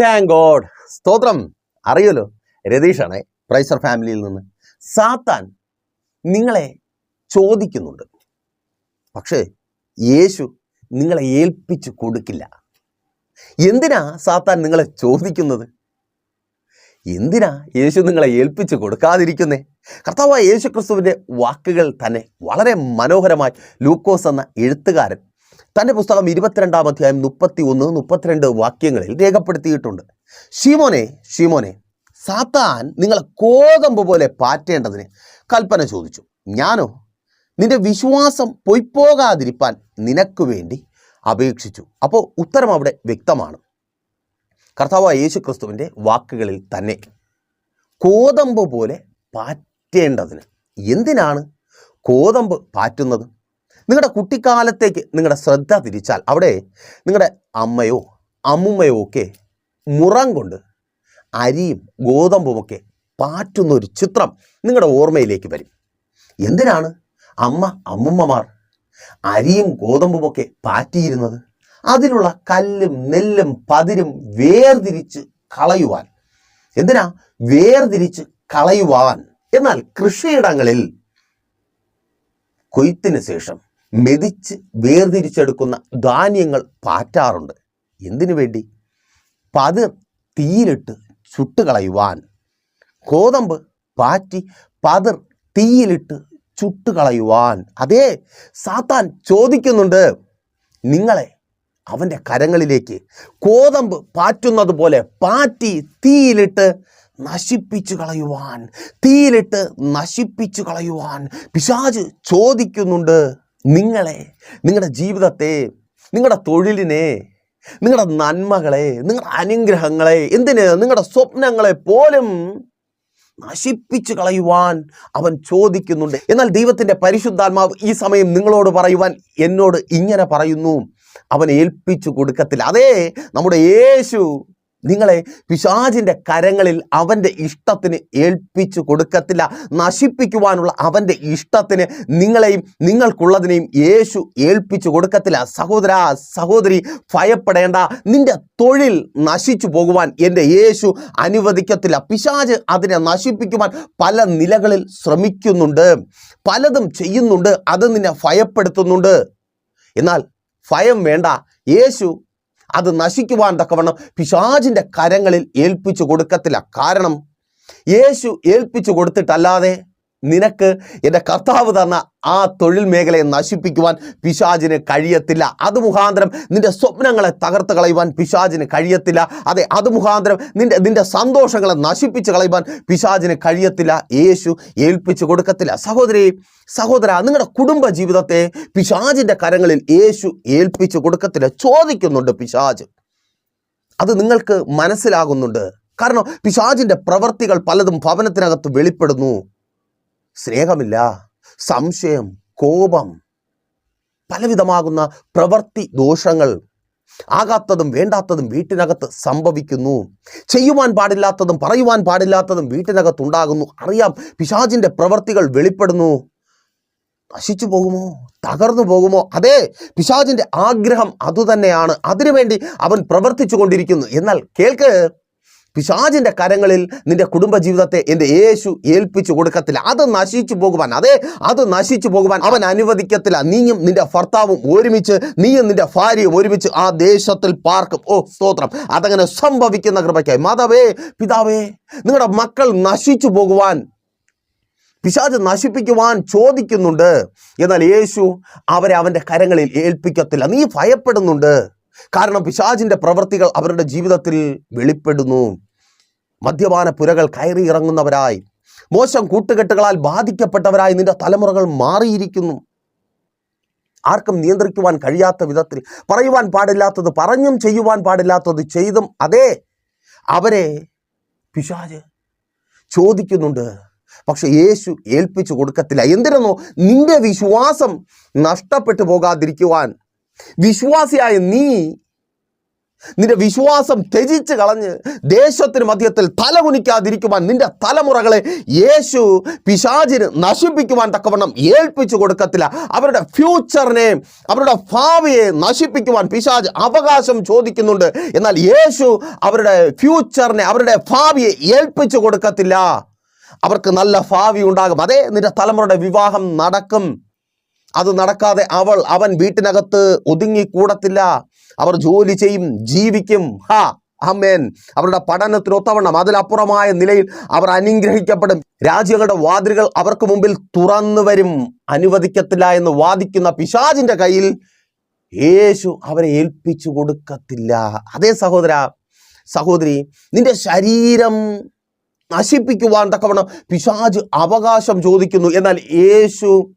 Thank God സ്തോത്രം. അറിയുമല്ലോ രതീഷാണ് പ്രൈസർ ഫാമിലിയിൽ നിന്ന്. സാത്താൻ നിങ്ങളെ ചോദിക്കുന്നുണ്ട്. പക്ഷേ യേശു നിങ്ങളെ ഏൽപ്പിച്ചു കൊടുക്കില്ല. എന്തിനാ സാത്താൻ നിങ്ങളെ ചോദിക്കുന്നത്? എന്തിനാ യേശു നിങ്ങളെ ഏൽപ്പിച്ചു കൊടുക്കാതിരിക്കുന്നേ? കർത്താവായ യേശു ക്രിസ്തുവിന്റെ വാക്കുകൾ തന്നെ വളരെ മനോഹരമായി ലൂക്കോസ് എന്ന എഴുത്തുകാരൻ തന്റെ പുസ്തകം ഇരുപത്തിരണ്ടാം അധ്യായം മുപ്പത്തി ഒന്ന് മുപ്പത്തിരണ്ട് വാക്യങ്ങളിൽ രേഖപ്പെടുത്തിയിട്ടുണ്ട്. ഷീമോനെ ഷീമോനെ സാത്താൻ നിങ്ങളെ കോതമ്പ് പോലെ പാറ്റേണ്ടതിന് കൽപ്പന ചോദിച്ചു. ഞാനോ? നിന്റെ വിശ്വാസം പൊയ്പോകാതിരിപ്പാൻ നിനക്ക് വേണ്ടി അപേക്ഷിച്ചു. അപ്പോൾ ഉത്തരം അവിടെ വ്യക്തമാണ്. കർത്താവ് യേശു ക്രിസ്തുവിന്റെ വാക്കുകളിൽ തന്നെ കോതമ്പ് പോലെ പാറ്റേണ്ടതിന് എന്തിനാണ് കോതമ്പ് പാറ്റുന്നത്? നിങ്ങളുടെ കുട്ടിക്കാലത്തേക്ക് നിങ്ങളുടെ ശ്രദ്ധ തിരിച്ചാൽ അവിടെ നിങ്ങളുടെ അമ്മയോ അമ്മുമ്മയോ ഒക്കെ മുറം കൊണ്ട് അരിയും ഗോതമ്പുമൊക്കെ പാറ്റുന്ന ഒരു ചിത്രം നിങ്ങളുടെ ഓർമ്മയിലേക്ക് വരും. എന്തിനാണ് അമ്മ അമ്മുമ്മമാർ അരിയും ഗോതമ്പുമൊക്കെ പാറ്റിയിരുന്നത്? അതിലുള്ള കല്ലും നെല്ലും പതിരും വേർതിരിച്ച് കളയുവാൻ. എന്തിനാ? വേർതിരിച്ച് കളയുവാൻ. എന്നാൽ കൃഷിയിടങ്ങളിൽ കൊയ്ത്തിന് ശേഷം മെതിച്ച് വേർതിരിച്ചെടുക്കുന്ന ധാന്യങ്ങൾ പാറ്റാറുണ്ട്. എന്തിനു വേണ്ടി? പത് തീയിലിട്ട് ചുട്ടുകളയുവാൻ. ഗോതമ്പ് പാറ്റി പതിർ തീയിലിട്ട് ചുട്ടുകളയുവാൻ. അതേ സാത്താൻ ചോദിക്കുന്നുണ്ട് നിങ്ങളെ അവന്റെ കരങ്ങളിലേക്ക് കോതമ്പ് പാറ്റുന്നത് പോലെ പാറ്റി തീയിലിട്ട് നശിപ്പിച്ചു കളയുവാൻ തീയിലിട്ട് നശിപ്പിച്ചു കളയുവാൻ. പിശാജ് ചോദിക്കുന്നുണ്ട് നിങ്ങളെ നിങ്ങളുടെ ജീവിതത്തെ നിങ്ങളുടെ തൊഴിലിനെ നിങ്ങളുടെ നന്മകളെ നിങ്ങളുടെ അനുഗ്രഹങ്ങളെ എന്തിന്? നിങ്ങളുടെ സ്വപ്നങ്ങളെ പോലും നശിപ്പിച്ചു കളയുവാൻ അവൻ ചോദിക്കുന്നുണ്ട്. എന്നാൽ ദൈവത്തിന്റെ പരിശുദ്ധാത്മാവ് ഈ സമയം നിങ്ങളോട് പറയുവാൻ എന്നോട് ഇങ്ങനെ പറയുന്നു. അവൻ ഏൽപ്പിച്ചു കൊടുക്കത്തില്ല. അതേ നമ്മുടെ യേശു നിങ്ങളെ പിശാചിന്റെ കരങ്ങളിൽ അവന്റെ ഇഷ്ടത്തിന് ഏൽപ്പിച്ചു കൊടുക്കത്തില്ല. നശിപ്പിക്കുവാനുള്ള അവന്റെ ഇഷ്ടത്തിന് നിങ്ങളെയും നിങ്ങൾക്കുള്ളതിനെയും യേശു ഏൽപ്പിച്ചു കൊടുക്കത്തില്ല. സഹോദര സഹോദരി ഭയപ്പെടേണ്ട. നിന്റെ തൊഴിൽ നശിച്ചു പോകുവാൻ എന്റെ യേശു അനുവദിക്കത്തില്ല. പിശാജ് അതിനെ നശിപ്പിക്കുവാൻ പല നിലകളിൽ ശ്രമിക്കുന്നുണ്ട്. പലതും ചെയ്യുന്നുണ്ട്. അത് നിന്നെ ഭയപ്പെടുത്തുന്നുണ്ട്. എന്നാൽ ഭയം വേണ്ട. യേശു അത് നശിക്കുവാൻ തക്കവണ്ണം പിശാചിന്റെ കരങ്ങളിൽ ഏൽപ്പിച്ചു കൊടുക്കത്തില്ല. കാരണം യേശു ഏൽപ്പിച്ചു കൊടുത്തിട്ടല്ലാതെ നിനക്ക് എന്റെ കർത്താവ് തന്ന ആ തൊഴിൽ മേഖലയെ നശിപ്പിക്കുവാൻ പിശാചിന് കഴിയത്തില്ല. അത് മുഖാന്തരം നിന്റെ സ്വപ്നങ്ങളെ തകർത്ത് കളയുവാൻ പിശാചിന് കഴിയത്തില്ല. അതെ അത് മുഖാന്തരം നിന്റെ നിന്റെ സന്തോഷങ്ങളെ നശിപ്പിച്ച് കളയുവാൻ പിശാചിന് കഴിയത്തില്ല. യേശു ഏൽപ്പിച്ചു കൊടുക്കത്തില്ല. സഹോദരി സഹോദര നിങ്ങളുടെ കുടുംബ ജീവിതത്തെ പിശാചിന്റെ കരങ്ങളിൽ യേശു ഏൽപ്പിച്ചു കൊടുക്കത്തില്ല. ചോദിക്കുന്നുണ്ട് പിശാജ് അത് നിങ്ങൾക്ക് മനസ്സിലാകുന്നുണ്ട്. കാരണം പിശാജിന്റെ പ്രവൃത്തികൾ പലതും ഭവനത്തിനകത്ത് വെളിപ്പെടുന്നു. സ്നേഹമില്ല സംശയം കോപം പലവിധമാകുന്ന പ്രവൃത്തി ദോഷങ്ങൾ ആകാത്തതും വേണ്ടാത്തതും വീട്ടിനകത്ത് സംഭവിക്കുന്നു. ചെയ്യുവാൻ പാടില്ലാത്തതും പറയുവാൻ പാടില്ലാത്തതും വീട്ടിനകത്ത് ഉണ്ടാകുന്നു അറിയാം പിശാചിന്റെ പ്രവൃത്തികൾ വെളിപ്പെടുന്നു. നശിച്ചു പോകുമോ? തകർന്നു പോകുമോ? അതെ പിശാചിന്റെ ആഗ്രഹം അതുതന്നെയാണ്. അതിനുവേണ്ടി അവൻ പ്രവർത്തിച്ചു കൊണ്ടിരിക്കുന്നു എന്നാൽ കേൾക്ക് പിശാചിന്റെ കരങ്ങളിൽ നിന്റെ കുടുംബജീവിതത്തെ എന്റെ യേശു ഏൽപ്പിച്ചു കൊടുക്കത്തില്ല. അത് നശിച്ചു പോകുവാൻ. അതെ അത് നശിച്ചു പോകുവാൻ അവൻ അനുവദിക്കത്തില്ല. നീയും നിന്റെ ഭർത്താവും ഒരുമിച്ച് നീയും നിന്റെ ഭാര്യയും ഒരുമിച്ച് ആ ദേശത്തിൽ പാർക്കും. ഓ സ്തോത്രം. അതങ്ങനെ സംഭവിക്കുന്ന കൃപയ്ക്കായി. മാതാവേ പിതാവേ നിങ്ങളുടെ മക്കൾ നശിച്ചു പോകുവാൻ പിശാജ് നശിപ്പിക്കുവാൻ ചോദിക്കുന്നുണ്ട്. എന്നാൽ യേശു അവരെ അവന്റെ കരങ്ങളിൽ ഏൽപ്പിക്കത്തില്ല. നീ ഭയപ്പെടുന്നുണ്ട്. കാരണം പിശാജിന്റെ പ്രവൃത്തികൾ അവരുടെ ജീവിതത്തിൽ വെളിപ്പെടുന്നു. മദ്യപാന പുരകൾ കയറി ഇറങ്ങുന്നവരായി മോശം കൂട്ടുകെട്ടുകളാൽ ബാധിക്കപ്പെട്ടവരായി നിന്റെ തലമുറകൾ മാറിയിരിക്കുന്നു. ആർക്കും നിയന്ത്രിക്കുവാൻ കഴിയാത്ത വിധത്തിൽ പറയുവാൻ പാടില്ലാത്തത് പറഞ്ഞും ചെയ്യുവാൻ പാടില്ലാത്തത് ചെയ്തും അതെ അവരെ പിശാജ് ചോദിക്കുന്നുണ്ട്. പക്ഷെ യേശു ഏൽപ്പിച്ചു കൊടുക്കത്തില്ല. എന്തിനെന്നോ നിന്റെ വിശ്വാസം നഷ്ടപ്പെട്ടു പോകാതിരിക്കുവാൻ വിശ്വാസിയായ നീ നിന്റെ വിശ്വാസം ത്യജിച്ച് കളഞ്ഞ് ദേശത്തിന് മധ്യത്തിൽ തലകുനിക്കാതിരിക്കുവാൻ നിന്റെ തലമുറകളെ യേശു പിശാചിന് നശിപ്പിക്കുവാൻ തക്കവണ്ണം ഏൽപ്പിച്ചു കൊടുക്കത്തില്ല. അവരുടെ ഫ്യൂച്ചറിനെ അവരുടെ ഭാവിയെ നശിപ്പിക്കുവാൻ പിശാജ് അവകാശം ചോദിക്കുന്നുണ്ട്. എന്നാൽ യേശു അവരുടെ ഫ്യൂച്ചറിനെ അവരുടെ ഭാവിയെ ഏൽപ്പിച്ചു കൊടുക്കത്തില്ല. അവർക്ക് നല്ല ഭാവി ഉണ്ടാകും. അതെ നിന്റെ തലമുറയുടെ വിവാഹം നടക്കും. അത് നടക്കാതെ അവൾ അവൻ വീട്ടിനകത്ത് ഒതുങ്ങിക്കൂടത്തില്ല അവർ ജോലി ചെയ്യും ജീവിക്കും. ഹാ അമ്മേൻ അവരുടെ പഠനത്തിന് ഒത്തവണ്ണം അതിലപ്പുറമായ നിലയിൽ അവർ അനുഗ്രഹിക്കപ്പെടും. രാജ്യങ്ങളുടെ വാതിലുകൾ അവർക്ക് മുമ്പിൽ തുറന്നു വരും. അനുവദിക്കത്തില്ല എന്ന് വാദിക്കുന്ന പിശാജിന്റെ കയ്യിൽ യേശു അവരെ ഏൽപ്പിച്ചു കൊടുക്കത്തില്ല. അതേ സഹോദര സഹോദരി നിന്റെ ശരീരം നശിപ്പിക്കുവാൻ തക്കവണ്ണം പിശാജ് അവകാശം ചോദിക്കുന്നു. എന്നാൽ യേശു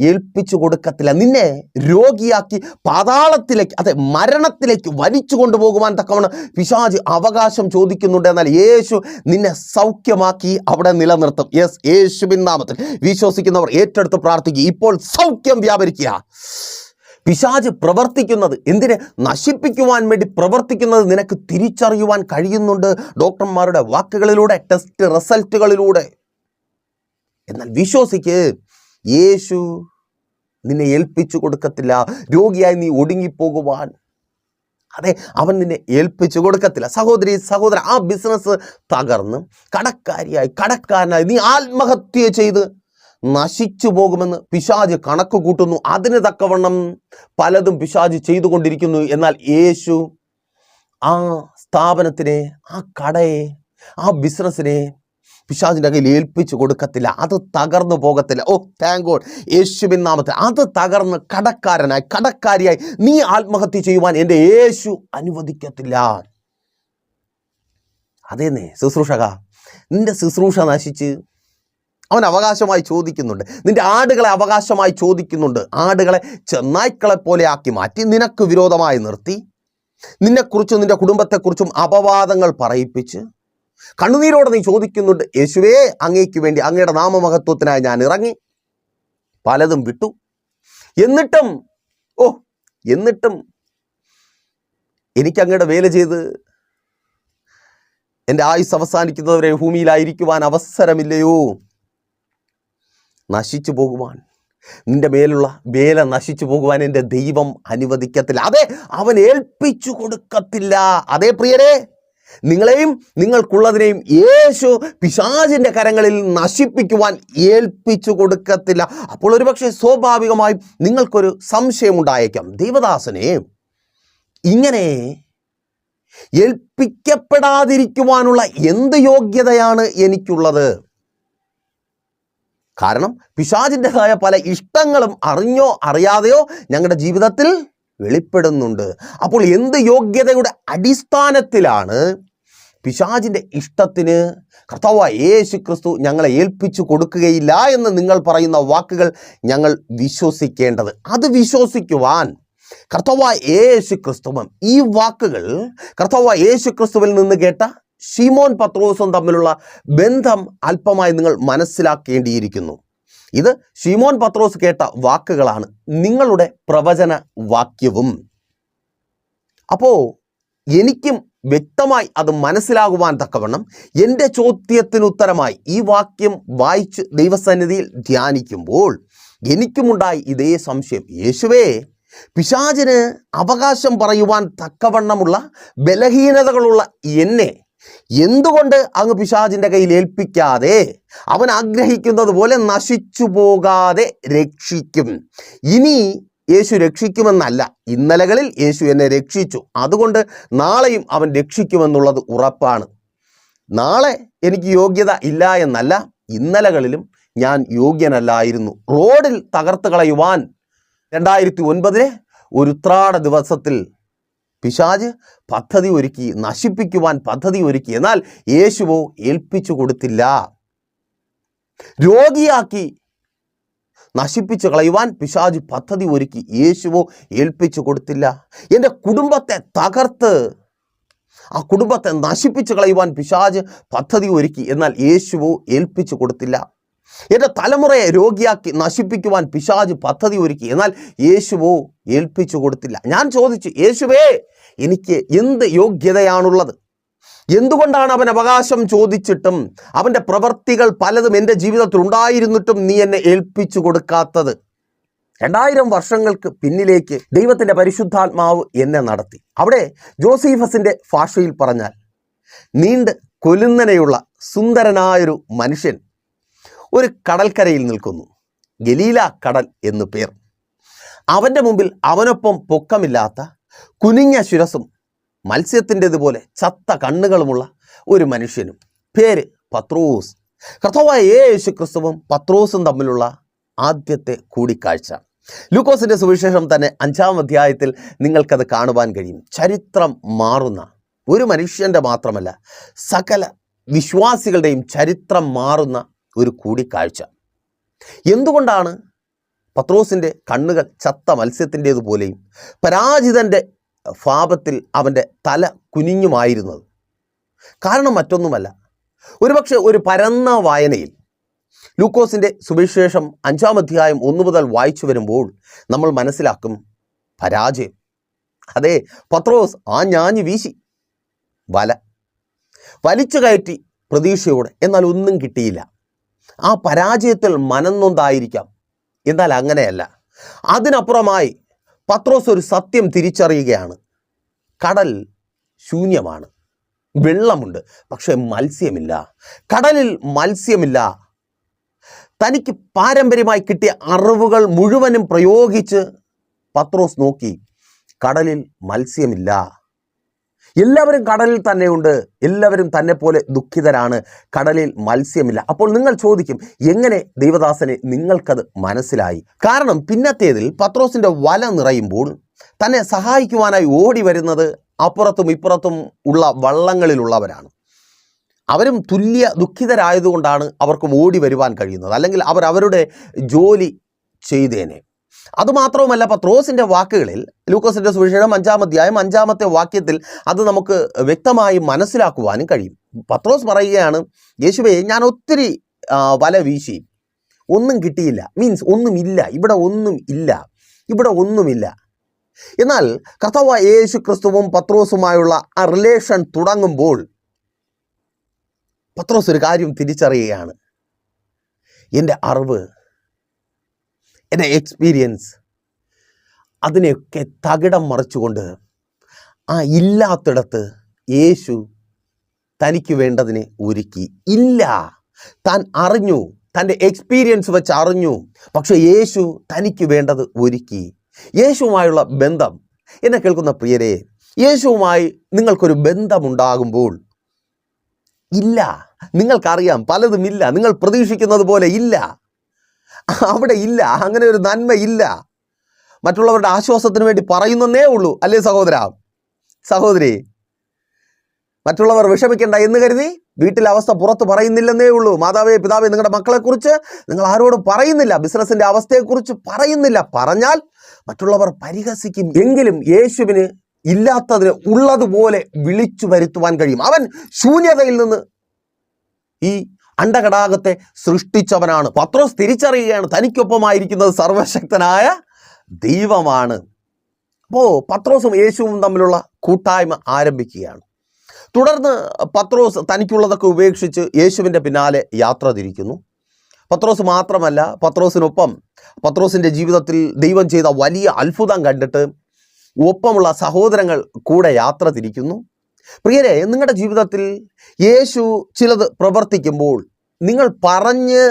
ഏൽപ്പിച്ചു കൊടുക്കത്തില്ല. നിന്നെ രോഗിയാക്കി പാതാളത്തിലേക്ക് അതെ മരണത്തിലേക്ക് വലിച്ചു കൊണ്ടുപോകുവാൻ തക്കവണ്ണം പിശാജ് അവകാശം ചോദിക്കുന്നുണ്ട് എന്നാൽ യേശു നിന്നെ സൗഖ്യമാക്കി അവിടെ നിലനിർത്തും. യെസ് യേശുവിൻ നാമത്തിൽ. വിശ്വസിക്കുന്നവർ ഏറ്റെടുത്ത് പ്രാർത്ഥിക്കുക. ഇപ്പോൾ സൗഖ്യം വ്യാപരിക്കുക. പിശാജ് പ്രവർത്തിക്കുന്നത് എന്തിനെ? നശിപ്പിക്കുവാൻ വേണ്ടി പ്രവർത്തിക്കുന്നത് നിനക്ക് തിരിച്ചറിയുവാൻ കഴിയുന്നുണ്ട്. ഡോക്ടർമാരുടെ വാക്കുകളിലൂടെ ടെസ്റ്റ് റിസൾട്ടുകളിലൂടെ എന്നാൽ വിശ്വസിക്ക് യേശു നിന്നെ ഏൽപ്പിച്ചു കൊടുക്കത്തില്ല. രോഗിയായി നീ ഒടുങ്ങിപ്പോകുവാൻ. അതെ അവൻ നിന്നെ ഏൽപ്പിച്ചു കൊടുക്കത്തില്ല. സഹോദരി സഹോദരൻ ആ ബിസിനസ് തകർന്ന് കടക്കാരിയായി കടക്കാരനായി നീ ആത്മഹത്യ ചെയ്ത് നശിച്ചു പോകുമെന്ന് പിശാജ് കണക്ക് കൂട്ടുന്നു. അതിന് തക്കവണ്ണം പലതും പിശാജ് ചെയ്തുകൊണ്ടിരിക്കുന്നു. എന്നാൽ യേശു ആ സ്ഥാപനത്തിനെ ആ കടയെ ആ ബിസിനസ്സിനെ പിശാചിന്റെ കയ്യിൽ ഏൽപ്പിച്ചു കൊടുക്കത്തില്ല. അത് തകർന്നു പോകത്തില്ല. ഓ താങ്ക് ഗോഡ് യേശുവിൻ നാമത്തിൽ അത് തകർന്ന് കടക്കാരനായി കടക്കാരിയായി നീ ആത്മഹത്യ ചെയ്യുവാൻ എന്റെ യേശു അനുവദിക്കത്തില്ല. അതേന്നേ ശുശ്രൂഷക നിന്റെ ശുശ്രൂഷ നശിച്ച് അവൻ അവകാശമായി ചോദിക്കുന്നുണ്ട്. നിന്റെ ആടുകളെ അവകാശമായി ചോദിക്കുന്നുണ്ട്. ആടുകളെ ചെന്നായ്ക്കളെ പോലെ ആക്കി മാറ്റി നിനക്ക് വിരോധമായി നിർത്തി നിന്നെക്കുറിച്ചും നിന്റെ കുടുംബത്തെക്കുറിച്ചും അപവാദങ്ങൾ പറയിപ്പിച്ച് കണ്ണുനീരോടെ നീ ചോദിക്കുന്നുണ്ട് യേശുവേ അങ്ങേക്ക് വേണ്ടി അങ്ങയുടെ നാമമഹത്വത്തിനായി ഞാൻ ഇറങ്ങി. പലതും വിട്ടു. എന്നിട്ടും ഓ എന്നിട്ടും എനിക്ക് അങ്ങയുടെ വേല ചെയ്ത് എന്റെ ആയുസ് അവസാനിക്കുന്നവരെ ഭൂമിയിലായിരിക്കുവാൻ അവസരമില്ലയോ? നശിച്ചു പോകുവാൻ നിന്റെ മേലുള്ള വേല നശിച്ചു പോകുവാൻ എന്റെ ദൈവം അനുവദിക്കത്തില്ല. അതെ അവൻ ഏൽപ്പിച്ചു കൊടുക്കത്തില്ല. അതേ പ്രിയരെ നിങ്ങളെയും നിങ്ങൾക്കുള്ളതിനെയും യേശു പിശാചിന്റെ കരങ്ങളിൽ നശിപ്പിക്കുവാൻ ഏൽപ്പിച്ചു കൊടുക്കത്തില്ല. അപ്പോൾ ഒരുപക്ഷെ സ്വാഭാവികമായും നിങ്ങൾക്കൊരു സംശയമുണ്ടായേക്കാം. ദൈവദാസനെ ഇങ്ങനെ ഏൽപ്പിക്കപ്പെടാതിരിക്കുവാനുള്ള എന്ത് യോഗ്യതയാണ് എനിക്കുള്ളത്? കാരണം പിശാചിന്റെതായ പല ഇഷ്ടങ്ങളും അറിഞ്ഞോ അറിയാതെയോ ഞങ്ങളുടെ ജീവിതത്തിൽ വെളിപ്പെടുന്നുണ്ട്. അപ്പോൾ എന്ത് യോഗ്യതയുടെ അടിസ്ഥാനത്തിലാണ് പിശാചിന്റെ ഇഷ്ടത്തിന് കർത്താവ് യേശു ക്രിസ്തു ഞങ്ങളെ ഏൽപ്പിച്ചു കൊടുക്കുകയില്ല എന്ന് നിങ്ങൾ പറയുന്ന വാക്കുകൾ ഞങ്ങൾ വിശ്വസിക്കേണ്ടത്. അത് വിശ്വസിക്കുവാൻ കർത്തവ യേശു ക്രിസ്തുവും ഈ വാക്കുകൾ കർത്തവ യേശു ക്രിസ്തുവിൽ നിന്ന് കേട്ട ഷിമോൻ പത്രോസും തമ്മിലുള്ള ബന്ധം അല്പമായി നിങ്ങൾ മനസ്സിലാക്കേണ്ടിയിരിക്കുന്നു. ഇത് ഷിമോൻ പത്രോസ് കേട്ട വാക്കുകളാണ് നിങ്ങളുടെ പ്രവചന വാക്യവും. അപ്പോൾ എനിക്കും വ്യക്തമായി അത് മനസ്സിലാകുവാൻ തക്കവണ്ണം എന്റെ ചോദ്യത്തിനുത്തരമായി ഈ വാക്യം വായിച്ച് ദൈവസന്നിധിയിൽ ധ്യാനിക്കുമ്പോൾ എനിക്കുമുണ്ടായി ഇതേ സംശയം. യേശുവേ പിശാചിന് അവകാശം പറയുവാൻ തക്കവണ്ണമുള്ള ബലഹീനതകളുള്ള എന്നെ എന്തുകൊണ്ട് അങ്ങ് പിശാചിന്റെ കയ്യിൽ ഏൽപ്പിക്കാതെ? അവൻ ആഗ്രഹിക്കുന്നത് പോലെ നശിച്ചു പോകാതെ രക്ഷിക്കും. ഇനി യേശു രക്ഷിക്കുമെന്നല്ല. ഇന്നലകളിൽ യേശു എന്നെ രക്ഷിച്ചു. അതുകൊണ്ട് നാളെയും അവൻ രക്ഷിക്കുമെന്നുള്ളത് ഉറപ്പാണ്. നാളെ എനിക്ക് യോഗ്യത ഇല്ല എന്നല്ല ഇന്നലകളിലും ഞാൻ യോഗ്യനല്ലായിരുന്നു. റോഡിൽ തകർത്ത് കളയുവാൻ രണ്ടായിരത്തി ഒൻപതിലെ ഒരു ഉത്രാട ദിവസത്തിൽ പിശാജ് പദ്ധതി ഒരുക്കി നശിപ്പിക്കുവാൻ പദ്ധതി ഒരുക്കി. എന്നാൽ യേശുവോ ഏൽപ്പിച്ചു കൊടുത്തില്ല. രോഗിയാക്കി നശിപ്പിച്ച് കളയുവാൻ പിശാജ് പദ്ധതി ഒരുക്കി യേശുവോ ഏൽപ്പിച്ചു കൊടുത്തില്ല. എന്റെ കുടുംബത്തെ തകർത്ത് ആ കുടുംബത്തെ നശിപ്പിച്ച് കളയുവാൻ പിശാജ് പദ്ധതി ഒരുക്കി എന്നാൽ യേശുവോ ഏൽപ്പിച്ചു കൊടുത്തില്ല. എന്റെ തലമുറയെ രോഗിയാക്കി നശിപ്പിക്കുവാൻ പിശാജ് പദ്ധതി ഒരുക്കി. എന്നാൽ യേശുവോ ഏൽപ്പിച്ചു കൊടുത്തില്ല. ഞാൻ ചോദിച്ചു യേശുവേ എനിക്ക് എന്ത് യോഗ്യതയാണുള്ളത്? എന്തുകൊണ്ടാണ് അവൻ അവകാശം ചോദിച്ചിട്ടും അവന്റെ പ്രവർത്തികൾ പലതും എന്റെ ജീവിതത്തിൽ ഉണ്ടായിരുന്നിട്ടും നീ എന്നെ ഏൽപ്പിച്ചു കൊടുക്കാത്തത്? രണ്ടായിരം വർഷങ്ങൾക്ക് പിന്നിലേക്ക് ദൈവത്തിന്റെ പരിശുദ്ധാത്മാവ് എന്നെ നടത്തി. അവിടെ ജോസീഫസിന്റെ ഭാഷയിൽ പറഞ്ഞാൽ നീണ്ട് കൊലുന്നനെയുള്ള സുന്ദരനായൊരു മനുഷ്യൻ ഒരു കടൽക്കരയിൽ നിൽക്കുന്നു. ഗലീല കടൽ എന്നു പേർ. അവന്റെ മുമ്പിൽ അവനൊപ്പം പൊക്കമില്ലാത്ത കുനിഞ്ഞ ശിരസും മത്സ്യത്തിന്റെതുപോലെ ചത്ത കണ്ണുകളുമുള്ള ഒരു മനുഷ്യനും. പേര് പത്രോസ്. കർത്താവായ യേശു ക്രിസ്തുവും പത്രോസും തമ്മിലുള്ള ആദ്യത്തെ കൂടിക്കാഴ്ച. ലൂക്കോസിന്റെ സുവിശേഷം തന്നെ അഞ്ചാം അധ്യായത്തിൽ നിങ്ങൾക്കത് കാണുവാൻ കഴിയും. ചരിത്രം മാറുന്ന ഒരു മനുഷ്യന്റെ മാത്രമല്ല സകല വിശ്വാസികളുടെയും ചരിത്രം മാറുന്ന ഒരു കൂടിക്കാഴ്ച. എന്തുകൊണ്ടാണ് പത്രോസിന്റെ കണ്ണുകൾ ചത്ത മത്സ്യത്തിന്റേതുപോലെയും പരാജിതന്റെ ഫാപത്തിൽ അവന്റെ തല കുനിഞ്ഞുമായിരുന്നത്? കാരണം മറ്റൊന്നുമല്ല. ഒരുപക്ഷെ ഒരു പരന്ന വായനയിൽ ലൂക്കോസിന്റെ സുവിശേഷം അഞ്ചാം അധ്യായം ഒന്നു മുതൽ വായിച്ചു വരുമ്പോൾ നമ്മൾ മനസ്സിലാക്കും പരാജയം. അതെ പത്രോസ് ആ ഞാഞ്ഞു വീശി. വല. വലിച്ചു കയറ്റി പ്രതീക്ഷയോടെ. എന്നാൽ ഒന്നും കിട്ടിയില്ല. ആ പരാജയത്തിൽ മനംനൊന്തായിരിക്കാം. എന്നാൽ അങ്ങനെയല്ല. അതിനപ്പുറമായി പത്രോസ് ഒരു സത്യം തിരിച്ചറിയുകയാണ്. കടൽ ശൂന്യമാണ്. വെള്ളമുണ്ട്. പക്ഷേ മത്സ്യമില്ല. കടലിൽ മത്സ്യമില്ല. തനിക്ക് പാരമ്പര്യമായി കിട്ടിയ അറിവുകൾ മുഴുവനും പ്രയോഗിച്ച് പത്രോസ് നോക്കി. കടലിൽ മത്സ്യമില്ല. എല്ലാവരും കടലിൽ തന്നെയുണ്ട്. എല്ലാവരും തന്നെ പോലെ ദുഃഖിതരാണ്. കടലിൽ മത്സ്യമില്ല. അപ്പോൾ നിങ്ങൾ ചോദിക്കും എങ്ങനെ ദൈവദാസനെ നിങ്ങൾക്കത് മനസ്സിലായി? കാരണം പിന്നത്തേതിൽ പത്രോസിന്റെ വല നിറയുമ്പോൾ തന്നെ സഹായിക്കുവാനായി ഓടി വരുന്നത് അപ്പുറത്തും ഇപ്പുറത്തും ഉള്ള വള്ളങ്ങളിലുള്ളവരാണ്. അവരും തുല്യ ദുഃഖിതരായതുകൊണ്ടാണ് അവർക്കും ഓടി വരുവാൻ കഴിയുന്നത്. അല്ലെങ്കിൽ അവർ അവരുടെ ജോലി ചെയ്തേനെ. അതുമാത്രവുമല്ല പത്രോസിന്റെ വാക്കുകളിൽ ലൂക്കോസിന്റെ സുവിശേഷം അഞ്ചാം അധ്യായം അഞ്ചാമത്തെ വാക്യത്തിൽ അത് നമുക്ക് വ്യക്തമായി മനസ്സിലാക്കുവാനും കഴിയും. പത്രോസ് പറയുകയാണ് യേശുവേ ഞാൻ ഒത്തിരി വല വീശി. ഒന്നും കിട്ടിയില്ല. മീൻസ് ഒന്നുമില്ല. ഇവിടെ ഒന്നും ഇല്ല ഇവിടെ ഒന്നുമില്ല. എന്നാൽ കർത്താവ് യേശു ക്രിസ്തുവും പത്രോസുമായുള്ള ആ റിലേഷൻ തുടങ്ങുമ്പോൾ പത്രോസ് ഒരു കാര്യം തിരിച്ചറിയുകയാണ്. എന്റെ അറിവ് എന്റെ എക്സ്പീരിയൻസ് അതിനെയൊക്കെ തകിടം മറിച്ചുകൊണ്ട് ആ ഇല്ലാത്തിടത്ത് യേശു തനിക്ക് വേണ്ടതിനെ ഒരുക്കി. ഇല്ല. താൻ അറിഞ്ഞു. തന്റെ എക്സ്പീരിയൻസ് വെച്ച് അറിഞ്ഞു. പക്ഷെ യേശു തനിക്ക് വേണ്ടത് ഒരുക്കി. യേശുവുമായുള്ള ബന്ധം. എന്നെ കേൾക്കുന്ന പ്രിയരെ യേശുവുമായി നിങ്ങൾക്കൊരു ബന്ധമുണ്ടാകുമ്പോൾ ഇല്ല. നിങ്ങൾക്കറിയാം പലതും ഇല്ല. നിങ്ങൾ പ്രതീക്ഷിക്കുന്നത് പോലെ ഇല്ല. അവിടെ ഇല്ല അങ്ങനെ ഒരു നന്മ ഇല്ല. മറ്റുള്ളവരുടെ ആശ്വാസത്തിന് വേണ്ടി പറയുന്നേ ഉള്ളൂ. അല്ലേ സഹോദര? സഹോദരി മറ്റുള്ളവർ വിഷമിക്കേണ്ട എന്ന് കരുതി വീട്ടിലെ അവസ്ഥ പുറത്ത് പറയുന്നില്ലെന്നേ ഉള്ളൂ. മാതാവേ പിതാവേ നിങ്ങളുടെ മക്കളെക്കുറിച്ച് നിങ്ങൾ ആരോടും പറയുന്നില്ല. ബിസിനസിന്റെ അവസ്ഥയെക്കുറിച്ച് പറയുന്നില്ല. പറഞ്ഞാൽ മറ്റുള്ളവർ പരിഹസിക്കും. എങ്കിലും യേശുവിന് ഇല്ലാത്തതിന് ഉള്ളതുപോലെ വിളിച്ചു വരുത്തുവാൻ കഴിയും. അവൻ ശൂന്യതയിൽ നിന്ന് ഈ അണ്ടകടാകത്തെ സൃഷ്ടിച്ചവനാണ്. പത്രോസ് തിരിച്ചറിയുകയാണ്. തനിക്കൊപ്പമായിരിക്കുന്നത് സർവശക്തനായ ദൈവമാണ്. അപ്പോൾ പത്രോസും യേശുവും തമ്മിലുള്ള കൂട്ടായ്മ ആരംഭിക്കുകയാണ്. തുടർന്ന് പത്രോസ് തനിക്കുള്ളതൊക്കെ ഉപേക്ഷിച്ച് യേശുവിന്റെ പിന്നാലെ യാത്ര തിരിക്കുന്നു. പത്രോസ് മാത്രമല്ല പത്രോസിനൊപ്പം പത്രോസിന്റെ ജീവിതത്തിൽ ദൈവം ചെയ്ത വലിയ അത്ഭുതം കണ്ടിട്ട് ഒപ്പമുള്ള സഹോദരങ്ങൾ കൂടെ യാത്ര തിരിക്കുന്നു. പ്രിയരെ നിങ്ങളുടെ ജീവിതത്തിൽ യേശു ചിലത് പ്രവർത്തിക്കുമ്പോൾ നിങ്ങൾ പറഞ്ഞ്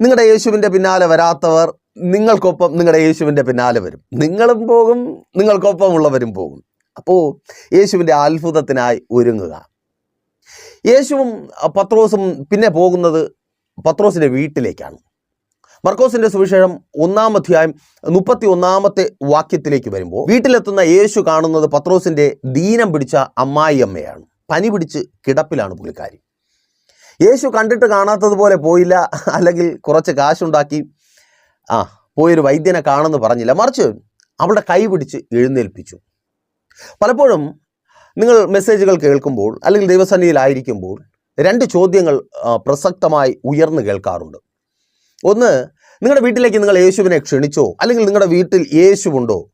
നിങ്ങളുടെ യേശുവിന്റെ പിന്നാലെ വരാത്തവർ നിങ്ങൾക്കൊപ്പം നിങ്ങളുടെ യേശുവിന്റെ പിന്നാലെ വരും. നിങ്ങളും പോകും നിങ്ങൾക്കൊപ്പമുള്ളവരും പോകും. അപ്പോൾ യേശുവിന്റെ അത്ഭുതത്തിനായി ഒരുങ്ങുക. യേശുവും പത്രോസും പിന്നെ പോകുന്നത് പത്രോസിന്റെ വീട്ടിലേക്കാണ്. മർക്കോസിന്റെ സുവിശേഷം ഒന്നാം അധ്യായം മുപ്പത്തി ഒന്നാമത്തെ വാക്യത്തിലേക്ക് വരുമ്പോൾ വീട്ടിലെത്തുന്ന യേശു കാണുന്നത് പത്രോസിന്റെ ദീനം പിടിച്ച അമ്മായി അമ്മയാണ്. പനി പിടിച്ച് കിടപ്പിലാണ് പുള്ളിക്കാരി. യേശു കണ്ടിട്ട് കാണാത്തതുപോലെ പോയില്ല അല്ലെങ്കിൽ കുറച്ച് കാശുണ്ടാക്കി ആ പോയൊരു വൈദ്യനെ കാണുമെന്ന് പറഞ്ഞില്ല. മറിച്ച് അവളുടെ കൈ പിടിച്ച് എഴുന്നേൽപ്പിച്ചു. പലപ്പോഴും നിങ്ങൾ മെസ്സേജുകൾ കേൾക്കുമ്പോൾ അല്ലെങ്കിൽ ദൈവസന്നിധിയിലായിരിക്കുമ്പോൾ രണ്ട് ചോദ്യങ്ങൾ പ്രസക്തമായി ഉയർന്നു കേൾക്കാറുണ്ട്. ഒന്ന് നിങ്ങളുടെ വീട്ടിലേക്ക് നിങ്ങൾ യേശുവിനെ ക്ഷണിച്ചോ? അല്ലെങ്കിൽ നിങ്ങളുടെ വീട്ടിൽ യേശുവുണ്ടോ?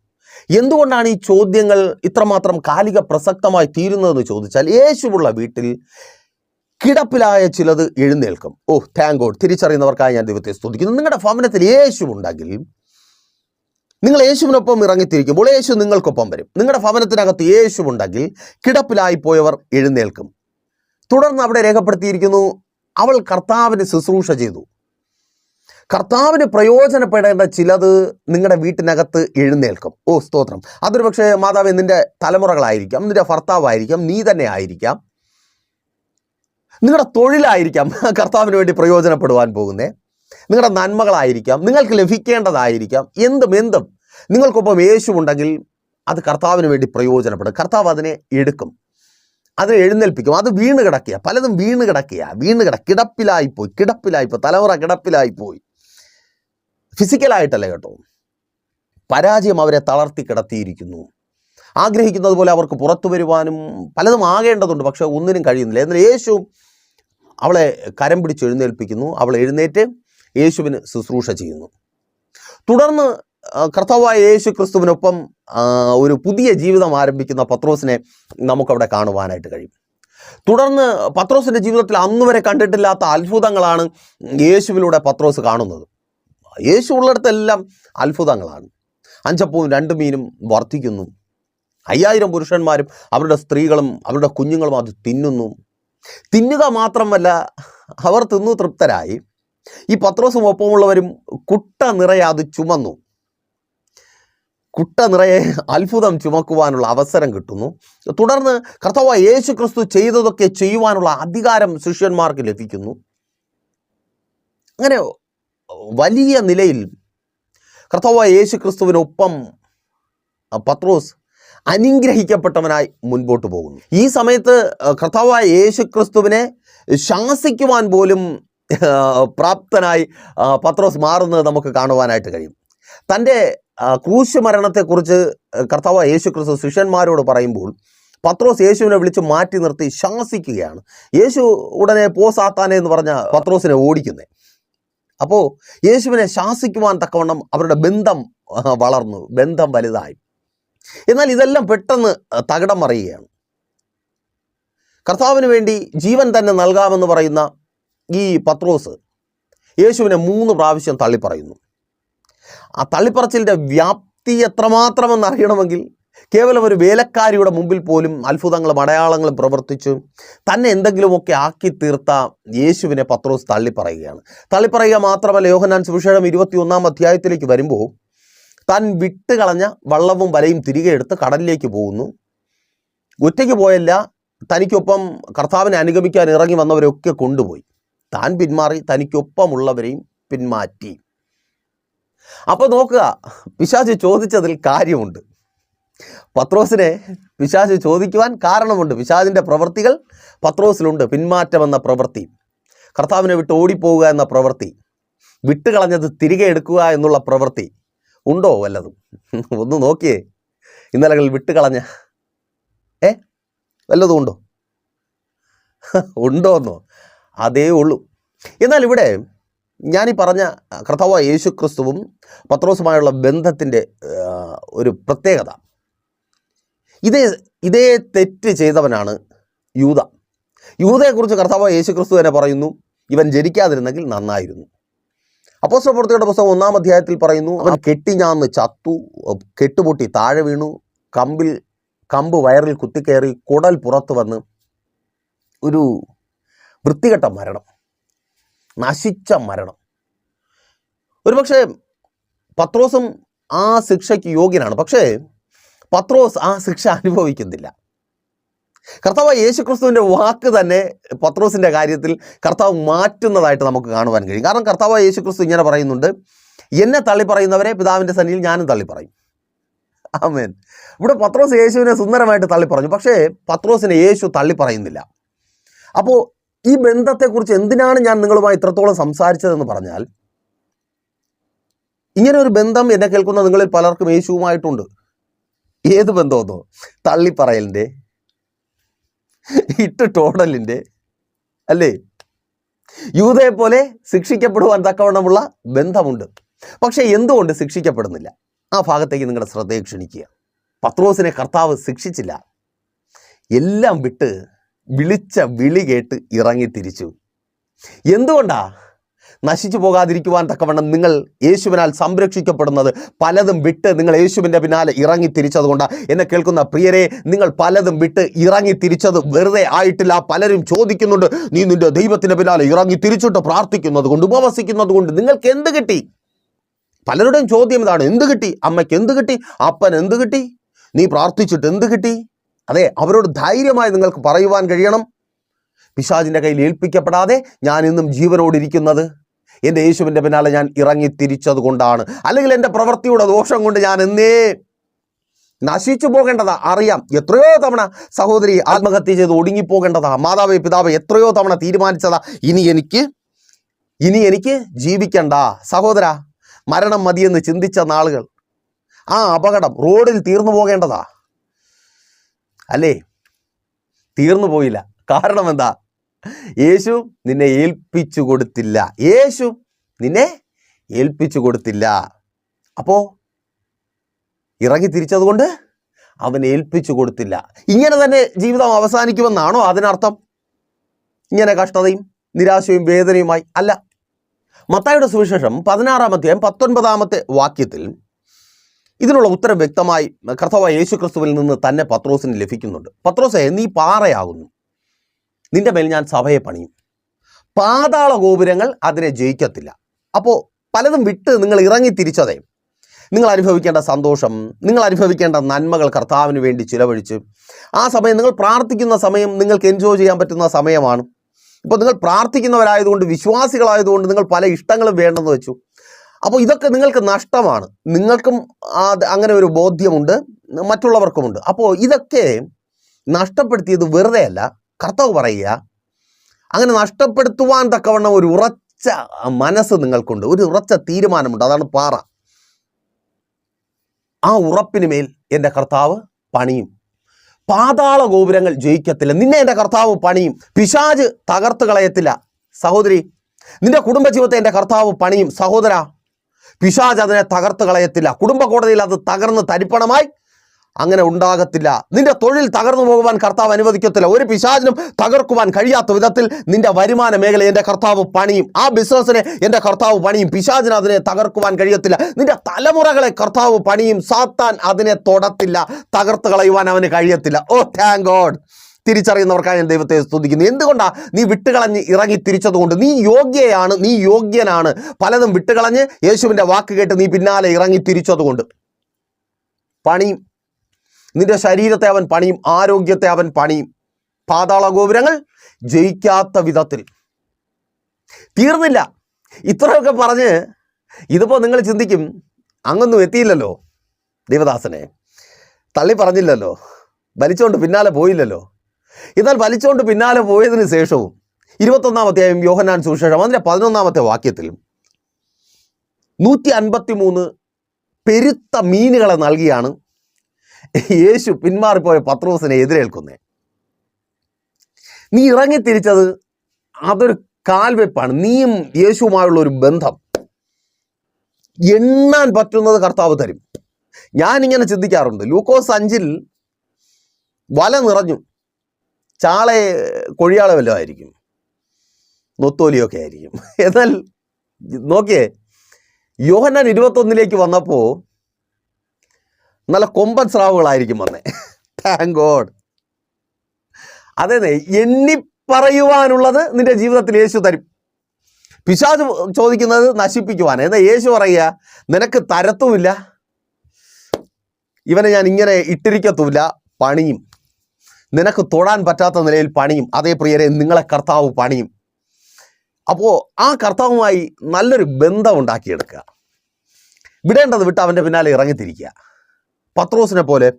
എന്തുകൊണ്ടാണ് ഈ ചോദ്യങ്ങൾ ഇത്രമാത്രം കാലിക പ്രസക്തമായി തീരുന്നതെന്ന് ചോദിച്ചാൽ യേശുവുള്ള വീട്ടിൽ കിടപ്പിലായ ചിലത് എഴുന്നേൽക്കും. ഓ താങ്ക് ഗോഡ് തിരിച്ചറിയുന്നവർക്കായി ഞാൻ ദൈവത്തെ സ്തുതിക്കുന്നു. നിങ്ങളുടെ ഭവനത്തിൽ യേശു ഉണ്ടെങ്കിൽ നിങ്ങൾ യേശുവിനൊപ്പം ഇറങ്ങിത്തിരിക്കുമ്പോൾ യേശു നിങ്ങൾക്കൊപ്പം വരും. നിങ്ങളുടെ ഭവനത്തിനകത്ത് യേശു ഉണ്ടെങ്കിൽ കിടപ്പിലായി പോയവർ എഴുന്നേൽക്കും. തുടർന്ന് അവിടെ രേഖപ്പെടുത്തിയിരിക്കുന്നു അവൾ കർത്താവിന് ശുശ്രൂഷ ചെയ്തു. കർത്താവിന് പ്രയോജനപ്പെടേണ്ട ചിലത് നിങ്ങളുടെ വീട്ടിനകത്ത് എഴുന്നേൽക്കും. ഓ സ്തോത്രം. അതൊരു പക്ഷേ മാതാവ് നിന്റെ തലമുറകളായിരിക്കാം നിന്റെ ഭർത്താവായിരിക്കാം നീ തന്നെ ആയിരിക്കാം. നിങ്ങളുടെ തൊഴിലായിരിക്കാം കർത്താവിന് വേണ്ടി പ്രയോജനപ്പെടുവാൻ പോകുന്നേ. നിങ്ങളുടെ നന്മകളായിരിക്കാം നിങ്ങൾക്ക് ലഭിക്കേണ്ടതായിരിക്കാം എന്തും എന്തും. നിങ്ങൾക്കൊപ്പം യേശു ഉണ്ടെങ്കിൽ അത് കർത്താവിന് വേണ്ടി പ്രയോജനപ്പെടും. കർത്താവ് അതിനെ എടുക്കും. അതിനെ എഴുന്നേൽപ്പിക്കും. അത് വീണ് കിടക്കുക. പലതും വീണ് കിടക്കുക. വീണ് കിട കിടപ്പിലായിപ്പോയി. കിടപ്പിലായിപ്പോയി. തലമുറ കിടപ്പിലായിപ്പോയി. ഫിസിക്കലായിട്ടല്ല കേട്ടോ? പരാജയം അവരെ തളർത്തി കിടത്തിയിരിക്കുന്നു. ആഗ്രഹിക്കുന്നത് പോലെ അവർക്ക് പുറത്തു വരുവാനും പലതും ആകേണ്ടതുണ്ട് പക്ഷേ ഒന്നിനും കഴിയുന്നില്ല. എന്നാൽ യേശു അവളെ കരം പിടിച്ച് എഴുന്നേൽപ്പിക്കുന്നു. അവൾ എഴുന്നേറ്റ് യേശുവിന് ശുശ്രൂഷ ചെയ്യുന്നു. തുടർന്ന് കർത്താവായ യേശു ക്രിസ്തുവിനൊപ്പം ഒരു പുതിയ ജീവിതം ആരംഭിക്കുന്ന പത്രോസിനെ നമുക്കവിടെ കാണുവാനായിട്ട് കഴിയും. തുടർന്ന് പത്രോസിന്റെ ജീവിതത്തിൽ അന്നുവരെ കണ്ടിട്ടില്ലാത്ത അത്ഭുതങ്ങളാണ് യേശുവിലൂടെ പത്രോസ് കാണുന്നത്. യേശു ഉള്ളിടത്തെല്ലാം അത്ഭുതങ്ങളാണ്. അഞ്ചപ്പവും രണ്ട് മീനും വർദ്ധിക്കുന്നു അയ്യായിരം പുരുഷന്മാരും അവരുടെ സ്ത്രീകളും അവരുടെ കുഞ്ഞുങ്ങളും അത് തിന്നുന്നു. തിന്നുക മാത്രമല്ല അവർ തിന്നു തൃപ്തരായി. ഈ പത്രോസും ഒപ്പമുള്ളവരും കുട്ട നിറയെ അത് ചുമന്നു. കുട്ട നിറയെ അത്ഭുതം ചുമക്കുവാനുള്ള അവസരം കിട്ടുന്നു. തുടർന്ന് കർത്താവ് യേശു ക്രിസ്തു ചെയ്തതൊക്കെ ചെയ്യുവാനുള്ള അധികാരം ശിഷ്യന്മാർക്ക് ലഭിക്കുന്നു. അങ്ങനെ വലിയ നിലയിൽ കർത്താവ് യേശു ക്രിസ്തുവിനൊപ്പം പത്രോസ് അനുഗ്രഹിക്കപ്പെട്ടവനായി മുൻപോട്ട് പോകുന്നു. ഈ സമയത്ത് കർത്താവായ യേശു ക്രിസ്തുവിനെ ശാസിക്കുവാൻ പോലും പ്രാപ്തനായി പത്രോസ് മാറുന്നത് നമുക്ക് കാണുവാനായിട്ട് കഴിയും. തന്റെ ക്രൂശ് മരണത്തെക്കുറിച്ച് കർത്താവ് യേശു ക്രിസ്തു ശിഷ്യന്മാരോട് പറയുമ്പോൾ പത്രോസ് യേശുവിനെ വിളിച്ച് മാറ്റി നിർത്തി ശാസിക്കുകയാണ്. യേശു ഉടനെ പോ സാത്താനെ എന്ന് പറഞ്ഞ പത്രോസിനെ ഓടിക്കുന്നേ. അപ്പോൾ യേശുവിനെ ശാസിക്കുവാൻ തക്കവണ്ണം അവരുടെ ബന്ധം വളർന്നു. ബന്ധം വലുതായി. എന്നാൽ ഇതെല്ലാം പെട്ടെന്ന് തകിടം മറിയുകയാണ്. കർത്താവിന് വേണ്ടി ജീവൻ തന്നെ നൽകാമെന്ന് പറയുന്ന ഈ പത്രോസ് യേശുവിനെ മൂന്ന് പ്രാവശ്യം തള്ളിപ്പറയുന്നു. ആ തള്ളിപ്പറച്ചിലിന്റെ വ്യാപ്തി എത്രമാത്രമെന്ന് അറിയണമെങ്കിൽ കേവലം ഒരു വേലക്കാരിയുടെ മുമ്പിൽ പോലും അത്ഭുതങ്ങളും അടയാളങ്ങളും പ്രവർത്തിച്ചു. തന്നെ എന്തെങ്കിലുമൊക്കെ ആക്കി തീർത്ത യേശുവിനെ പത്രോസ് തള്ളിപ്പറയുകയാണ്. തള്ളിപ്പറയുക മാത്രമല്ല യോഹനാൻ സുവിശേഷം ഇരുപത്തി ഒന്നാം അധ്യായത്തിലേക്ക് വരുമ്പോൾ താൻ വിട്ടുകളഞ്ഞ വള്ളവും വലയും തിരികെ എടുത്ത് കടലിലേക്ക് പോകുന്നു. ഒറ്റയ്ക്ക് പോയല്ല തനിക്കൊപ്പം കർത്താവിനെ അനുഗമിക്കാൻ ഇറങ്ങി വന്നവരൊക്കെ കൊണ്ടുപോയി. താൻ പിന്മാറി തനിക്കൊപ്പമുള്ളവരെയും പിന്മാറ്റി. അപ്പോൾ നോക്കുക പിശാച് ചോദിച്ചതിൽ കാര്യമുണ്ട്. പത്രോസിനെ പിശാച് ചോദിക്കുവാൻ കാരണമുണ്ട്. പിശാചിന്റെ പ്രവൃത്തികൾ പത്രോസിലുണ്ട്. പിന്മാറ്റമെന്ന പ്രവൃത്തി. കർത്താവിനെ വിട്ട് ഓടിപ്പോവുക എന്ന പ്രവൃത്തി. വിട്ടുകളഞ്ഞത് തിരികെ എടുക്കുക എന്നുള്ള പ്രവൃത്തി. ഉണ്ടോ വല്ലതും? ഒന്ന് നോക്കിയേ. ഇന്നലകളിൽ വിട്ടുകളഞ്ഞ ഏ? വല്ലതും ഉണ്ടോ? ഉണ്ടോ എന്നോ അതേ ഉള്ളൂ. എന്നാൽ ഇവിടെ ഞാനീ പറഞ്ഞ കർത്താവ് യേശു ക്രിസ്തുവും പത്രോസുമായുള്ള ബന്ധത്തിന്റെ ഒരു പ്രത്യേകത. ഇതേ ഇതേ തെറ്റ് ചെയ്തവനാണ് യൂത. യൂതയെക്കുറിച്ച് കർത്താവ് യേശു ക്രിസ്തു തന്നെ പറയുന്നു ഇവൻ ജനിക്കാതിരുന്നെങ്കിൽ നന്നായിരുന്നു. അപ്പോസ്തല പ്രവൃത്തിയുടെ പുസ്തകം ഒന്നാം അധ്യായത്തിൽ പറയുന്നു അവൻ കെട്ടിഞ്ഞാന്ന് ചത്തു കെട്ടുപൊട്ടി താഴെ വീണു കമ്പിൽ കമ്പ് വയറിൽ കുത്തിക്കയറി കുടൽ പുറത്ത് വന്ന് ഒരു വൃത്തികെട്ട മരണം നശിച്ച മരണം. ഒരുപക്ഷെ പത്രോസും ആ ശിക്ഷയ്ക്ക് യോഗ്യനാണ്. പക്ഷേ പത്രോസ് ആ ശിക്ഷ അനുഭവിക്കുന്നില്ല. കർത്താവ് യേശു ക്രിസ്തുവിന്റെ വാക്ക് തന്നെ പത്രോസിന്റെ കാര്യത്തിൽ കർത്താവ് മാറ്റുന്നതായിട്ട് നമുക്ക് കാണുവാൻ കഴിയും. കാരണം കർത്താവ് യേശുക്രിസ്തു ഇങ്ങനെ പറയുന്നുണ്ട് എന്നെ തള്ളി പറയുന്നവരെ പിതാവിന്റെ സന്നിയിൽ ഞാനും തള്ളി പറയും. ആമേൻ. ഇവിടെ പത്രോസ് യേശുവിനെ സുന്ദരമായിട്ട് തള്ളി പറഞ്ഞു പക്ഷേ പത്രോസിനെ യേശു തള്ളി പറയുന്നില്ല. അപ്പോൾ ഈ ബന്ധത്തെക്കുറിച്ച് എന്തിനാണ് ഞാൻ നിങ്ങളുമായി ഇത്രത്തോളം സംസാരിച്ചതെന്ന് പറഞ്ഞാൽ ഇങ്ങനെ ഒരു ബന്ധം എന്നെ കേൾക്കുന്ന നിങ്ങളിൽ പലർക്കും യേശുവുമായിട്ടുണ്ട്. ഏത് ബന്ധമെന്നോ തള്ളിപ്പറയലിന്റെ ഇട്ട് ടോടലിന്റെ അല്ലേ? യൂതയെ പോലെ ശിക്ഷിക്കപ്പെടുവാൻ തക്കവണ്ണമുള്ള ബന്ധമുണ്ട്. പക്ഷേ എന്തുകൊണ്ട് ശിക്ഷിക്കപ്പെടുന്നില്ല? ആ ഭാഗത്തേക്ക് നിങ്ങളുടെ ശ്രദ്ധയെ ക്ഷണിക്കുക. പത്രോസിനെ കർത്താവ് ശിക്ഷിച്ചില്ല. എല്ലാം വിട്ട് വിളിച്ച വിളി കേട്ട് ഇറങ്ങി തിരിച്ചു എന്തുകൊണ്ടാ? നശിച്ചു പോകാതിരിക്കുവാൻ തക്കവണ്ണം നിങ്ങൾ യേശുവിനാൽ സംരക്ഷിക്കപ്പെടുന്നത് പലതും വിട്ട് നിങ്ങൾ യേശുവിന്റെ പിന്നാലെ ഇറങ്ങി തിരിച്ചതുകൊണ്ട്. എന്നെ കേൾക്കുന്ന പ്രിയരെ നിങ്ങൾ പലതും വിട്ട് ഇറങ്ങി തിരിച്ചത് വെറുതെ ആയിട്ടില്ല. പലരും ചോദിക്കുന്നുണ്ട് നീ നിന്റെ ദൈവത്തിന്റെ പിന്നാലെ ഇറങ്ങി തിരിച്ചിട്ട് പ്രാർത്ഥിക്കുന്നത് കൊണ്ട് ഉപവസിക്കുന്നത് കൊണ്ട് നിങ്ങൾക്ക് എന്ത് കിട്ടി? പലരുടെയും ചോദ്യം ഇതാണ് എന്ത് കിട്ടി? അമ്മയ്ക്ക് എന്ത് കിട്ടി? അപ്പൻ എന്ത് കിട്ടി? നീ പ്രാർത്ഥിച്ചിട്ട് എന്ത് കിട്ടി? അതെ അവരോട് ധൈര്യമായി നിങ്ങൾക്ക് പറയുവാൻ കഴിയണം. പിശാജിന്റെ കയ്യിൽ ഏൽപ്പിക്കപ്പെടാതെ ഞാൻ ഇന്നും ജീവനോടിരിക്കുന്നത്. എന്റെ യേശുവിന്റെ പിന്നാലെ ഞാൻ ഇറങ്ങി തിരിച്ചത് കൊണ്ടാണ് അല്ലെങ്കിൽ എന്റെ പ്രവൃത്തിയുടെ ദോഷം കൊണ്ട് ഞാൻ എന്നേ നശിച്ചു പോകേണ്ടതാ. അറിയാം എത്രയോ തവണ സഹോദരി ആത്മഹത്യ ചെയ്ത് ഒടുങ്ങിപ്പോകേണ്ടതാ. മാതാവ് പിതാവ് എത്രയോ തവണ തീരുമാനിച്ചതാ. ഇനി എനിക്ക് ഇനി എനിക്ക് ജീവിക്കണ്ട. സഹോദര മരണം മതിയെന്ന് ചിന്തിച്ച നാളുകൾ ആ അപകടം റോഡിൽ തീർന്നു പോകേണ്ടതാ. അല്ലേ? തീർന്നു പോയില്ല. കാരണം എന്താ? യേശു നിന്നെ ഏൽപ്പിച്ചു കൊടുത്തില്ല. യേശു നിന്നെ ഏൽപ്പിച്ചു കൊടുത്തില്ല. അപ്പോ ഇറങ്ങി തിരിച്ചതുകൊണ്ട് അവൻ ഏൽപ്പിച്ചു കൊടുത്തില്ല. ഇങ്ങനെ തന്നെ ജീവിതം അവസാനിക്കുമെന്നാണോ അതിനർത്ഥം? ഇങ്ങനെ കഷ്ടതയും നിരാശയും വേദനയുമായി അല്ല. മത്തായുടെ സുവിശേഷം പതിനാറാമത്തെയും പത്തൊൻപതാമത്തെ വാക്യത്തിൽ ഇതിനുള്ള ഉത്തരം വ്യക്തമായി കർത്തവ യേശു ക്രിസ്തുവിൽ നിന്ന് തന്നെ പത്രോസിന് ലഭിക്കുന്നുണ്ട്. പത്രോസെ നീ പാറയാകുന്നു. നിന്റെ മേൽ ഞാൻ സഭയെ പണിയും. പാതാള ഗോപുരങ്ങൾ അതിനെ ജയിക്കത്തില്ല. അപ്പോൾ പലതും വിട്ട് നിങ്ങൾ ഇറങ്ങി തിരിച്ചതേ. നിങ്ങൾ അനുഭവിക്കേണ്ട സന്തോഷം നിങ്ങൾ അനുഭവിക്കേണ്ട നന്മകൾ കർത്താവിന് വേണ്ടി ചിലവഴിച്ച്. ആ സമയം നിങ്ങൾ പ്രാർത്ഥിക്കുന്ന സമയം നിങ്ങൾക്ക് എൻജോയ് ചെയ്യാൻ പറ്റുന്ന സമയമാണ്. ഇപ്പോൾ നിങ്ങൾ പ്രാർത്ഥിക്കുന്നവരായതുകൊണ്ട് വിശ്വാസികളായതുകൊണ്ട് നിങ്ങൾ പല ഇഷ്ടങ്ങളും വേണ്ടെന്ന് വെച്ചു. അപ്പോൾ ഇതൊക്കെ നിങ്ങൾക്ക് നഷ്ടമാണ്. നിങ്ങൾക്കും അങ്ങനെ ഒരു ബോധ്യമുണ്ട് മറ്റുള്ളവർക്കുമുണ്ട്. അപ്പോൾ ഇതൊക്കെ നഷ്ടപ്പെടുത്തിയത് വെറുതെ അല്ല കർത്താവ് പറയുക അങ്ങനെ നഷ്ടപ്പെടുത്തുവാൻ തക്കവണ്ണം ഒരു ഉറച്ച മനസ്സ് നിങ്ങൾക്കുണ്ട്. ഒരു ഉറച്ച തീരുമാനമുണ്ട്. അതാണ് പാറ. ആ ഉറപ്പിന് മേൽ എന്റെ കർത്താവ് പണിയും. പാതാള ഗോപുരങ്ങൾ ജയിക്കത്തില്ല. നിന്നെ എന്റെ കർത്താവ് പണിയും. പിശാജ് തകർത്ത് കളയത്തില്ല. സഹോദരി നിന്റെ കുടുംബജീവിതത്തെ എന്റെ കർത്താവ് പണിയും. സഹോദര പിശാജ് അതിനെ തകർത്ത് കളയത്തില്ല. കുടുംബ കോടതിയിൽ അത് തകർന്ന് തരിപ്പണമായി അങ്ങനെ ഉണ്ടാകത്തില്ല. നിന്റെ തൊഴിൽ തകർന്നു പോകുവാൻ കർത്താവ് അനുവദിക്കത്തില്ല. ഒരു പിശാചിനും തകർക്കുവാൻ കഴിയാത്ത വിധത്തിൽ നിന്റെ വരുമാന മേഖല എന്റെ കർത്താവ് പണിയും. ആ ബിസിനസ്സിനെ എന്റെ കർത്താവ് പണിയും. പിശാചിന് അതിനെ തകർക്കുവാൻ കഴിയത്തില്ല. നിന്റെ തലമുറകളെ കർത്താവ് പണിയും. സാത്താൻ അതിനെ തൊടത്തില്ല. തകർത്ത് കളയുവാൻ അവന് കഴിയത്തില്ല. ഓ താങ്ക് ഗോഡ് തിരിച്ചറിയുന്നവർക്കായി ഞാൻ ദൈവത്തെ സ്തുതിക്കുന്നു. എന്തുകൊണ്ടാണ് നീ വിട്ടുകളഞ്ഞ് ഇറങ്ങി തിരിച്ചതുകൊണ്ട്? നീ യോഗ്യയാണ്. നീ യോഗ്യനാണ്. പലതും വിട്ടുകളഞ്ഞ് യേശുവിന്റെ വാക്ക് കേട്ട് നീ പിന്നാലെ ഇറങ്ങി തിരിച്ചതുകൊണ്ട്. പണിയും നിന്റെ ശരീരത്തെ അവൻ പണിയും ആരോഗ്യത്തെ അവൻ പണിയും. പാതാള ഗോപുരങ്ങൾ ജയിക്കാത്ത വിധത്തിൽ. തീർന്നില്ല. ഇത്രയൊക്കെ പറഞ്ഞ് ഇതിപ്പോൾ നിങ്ങൾ ചിന്തിക്കും അങ്ങൊന്നും എത്തിയില്ലല്ലോ ദേവദാസനെ. തള്ളി പറഞ്ഞില്ലല്ലോ. വലിച്ചോണ്ട് പിന്നാലെ പോയില്ലല്ലോ. എന്നാൽ വലിച്ചോണ്ട് പിന്നാലെ പോയതിന് ശേഷവും ഇരുപത്തൊന്നാം അധ്യായം യോഹനാൻ സുവിശേഷം അതിന്റെ പതിനൊന്നാമത്തെ വാക്യത്തിൽ നൂറ്റി അൻപത്തി മൂന്ന് പെരുത്ത മീനുകളെ നൽകിയാണ് യേശു പിന്മാറിപ്പോയ പത്രോസിനെ എതിരേൽക്കുന്നേ. നീ ഇറങ്ങി തിരിച്ചത് അതൊരു കാൽവെപ്പാണ്. നീയും യേശുമായുള്ള ഒരു ബന്ധം. എണ്ണാൻ പറ്റുന്നത് കർത്താവ് തരും. ഞാൻ ഇങ്ങനെ ചിന്തിക്കാറുണ്ട്. ലൂക്കോസ് അഞ്ചിൽ വല നിറഞ്ഞു. ചാളെ കൊഴിയാളെ വല്ലതും ആയിരിക്കും. നൊത്തോലിയൊക്കെ ആയിരിക്കും. എന്നാൽ നോക്കിയേ യോഹന്നാൻ ഇരുപത്തൊന്നിലേക്ക് വന്നപ്പോൾ നല്ല കൊമ്പൻ സ്രാവുകളായിരിക്കും വന്നേ. താങ്ക് ഗോഡ് അതെ എണ്ണി പറയുവാനുള്ളത് നിന്റെ ജീവിതത്തിൽ യേശു തരും. പിശാജ് ചോദിക്കുന്നത് നശിപ്പിക്കുവാൻ. എന്നാൽ യേശു പറയുക നിനക്ക് തരത്തുമില്ല. ഇവനെ ഞാൻ ഇങ്ങനെ ഇട്ടിരിക്കത്തുമില്ല പണിയും. നിനക്ക് തൊടാൻ പറ്റാത്ത നിലയിൽ പണിയും. അതേ പ്രിയരെ നിങ്ങളെ കർത്താവ് പണിയും. അപ്പോൾ ആ കർത്താവുമായി നല്ലൊരു ബന്ധം ഉണ്ടാക്കിയെടുക്കുക. വിടേണ്ടത് വിട്ട് അവന്റെ പിന്നാലെ ഇറങ്ങിത്തിരിക്കുക. പത്രോസിനെ പോലെ